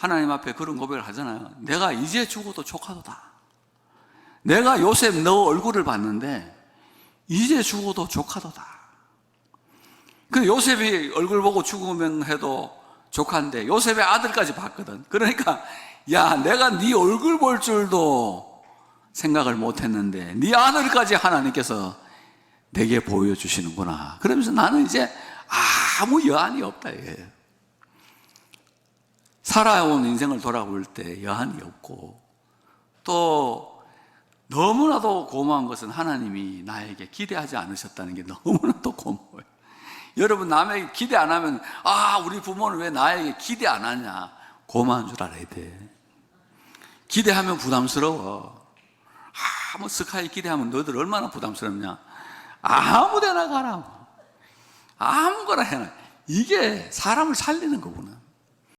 하나님 앞에 그런 고백을 하잖아요. 내가 이제 죽어도 조카도다. 내가 요셉 너 얼굴을 봤는데 이제 죽어도 조카도다. 그 요셉이 얼굴 보고 죽으면 해도 조카인데 요셉의 아들까지 봤거든. 그러니까 야 내가 네 얼굴 볼 줄도 생각을 못했는데 네 아들까지 하나님께서 내게 보여주시는구나. 그러면서 나는 이제 아무 여한이 없다 이거예요. 살아온 인생을 돌아볼 때 여한이 없고 또 너무나도 고마운 것은 하나님이 나에게 기대하지 않으셨다는 게 너무나도 고마워요. 여러분 남에게 기대 안 하면 아 우리 부모는 왜 나에게 기대 안 하냐 고마운 줄 알아야 돼. 기대하면 부담스러워. 아무 스카이 기대하면 너희들 얼마나 부담스럽냐. 아무 데나 가라. 아무거나 해라. 이게 사람을 살리는 거구나.